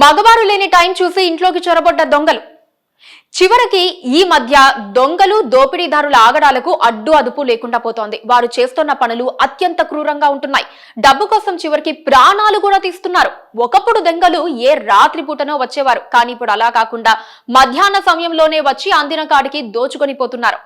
మగవారు లేని టైం చూసి ఇంట్లోకి చొరబడ్డ దొంగలు. చివరికి ఈ మధ్య దొంగలు దోపిడీదారుల ఆగడాలకు అడ్డు అదుపు లేకుండా పోతోంది. వారు చేస్తున్న పనులు అత్యంత క్రూరంగా ఉంటున్నాయి. డబ్బు కోసం చివరికి ప్రాణాలు కూడా తీస్తున్నారు. ఒకప్పుడు దొంగలు ఏ రాత్రి పూటనో వచ్చేవారు. కానీ ఇప్పుడు అలా కాకుండా మధ్యాహ్న సమయంలోనే వచ్చి అందిన కాడికి దోచుకొని పోతున్నారు.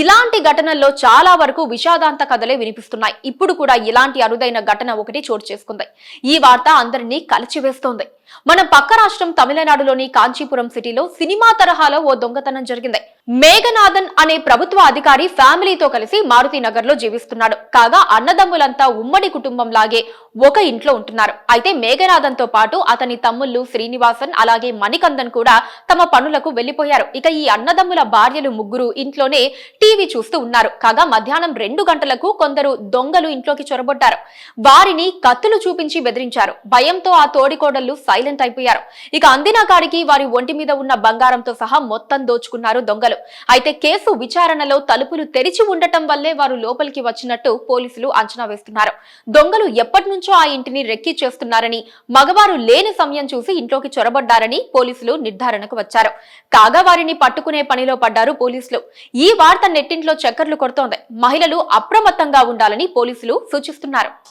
ఇలాంటి ఘటనల్లో చాలా వరకు విషాదాంత కథలే వినిపిస్తున్నాయి. ఇప్పుడు కూడా ఇలాంటి అరుదైన ఘటన ఒకటి చోటు చేసుకుంది. ఈ వార్త అందరినీ కలిచివేస్తోంది. మన పక్క రాష్ట్రం తమిళనాడులోని కాంచీపురం సిటీలో సినిమా తరహాలో ఓ దొంగతనం జరిగింది. మేఘనాథన్ అనే ప్రభుత్వ అధికారి ఫ్యామిలీతో కలిసి మారుతినగర్లో జీవిస్తున్నాడు. కాగా అన్నదమ్ములంతా ఉమ్మడి కుటుంబం లాగే ఒక ఇంట్లో ఉంటున్నారు. అయితే మేఘనాథన్తో పాటు అతని తమ్ముళ్ళు శ్రీనివాసన్ అలాగే మణికందన్ కూడా తమ పనులకు వెళ్ళిపోయారు ఇక ఈ అన్నదమ్ముల భార్యలు ముగ్గురు ఇంట్లోనే టీవీ చూస్తూ ఉన్నారు. కాగా మధ్యాహ్నం రెండు గంటలకు కొందరు దొంగలు ఇంట్లోకి చొరబొట్టారు వారిని కత్తులు చూపించి బెదిరించారు. భయంతో ఆ తోడికోడళ్ళు సైలెంట్ అయిపోయారు. ఇక అందిన కాడికి వారి ఒంటి మీద ఉన్న బంగారంతో సహా మొత్తం దోచుకున్నారు దొంగలు. అయితే కేసు విచారణలో తలుపులు తెరిచి ఉండటం వల్లే వారు లోపలికి వచ్చినట్టు పోలీసులు అంచనా వేస్తున్నారు. దొంగలు ఎప్పటి నుంచో ఆ ఇంటిని రెక్కి చేస్తున్నారని మగవారు లేని సమయం చూసి ఇంట్లోకి చొరబడ్డారని పోలీసులు నిర్ధారణకు వచ్చారు. కాగా వారిని పట్టుకునే పనిలో పడ్డారు పోలీసులు. ఈ వార్త నెట్టింట్లో చక్కర్లు కొడుతోంది. మహిళలు అప్రమత్తంగా ఉండాలని పోలీసులు సూచిస్తున్నారు.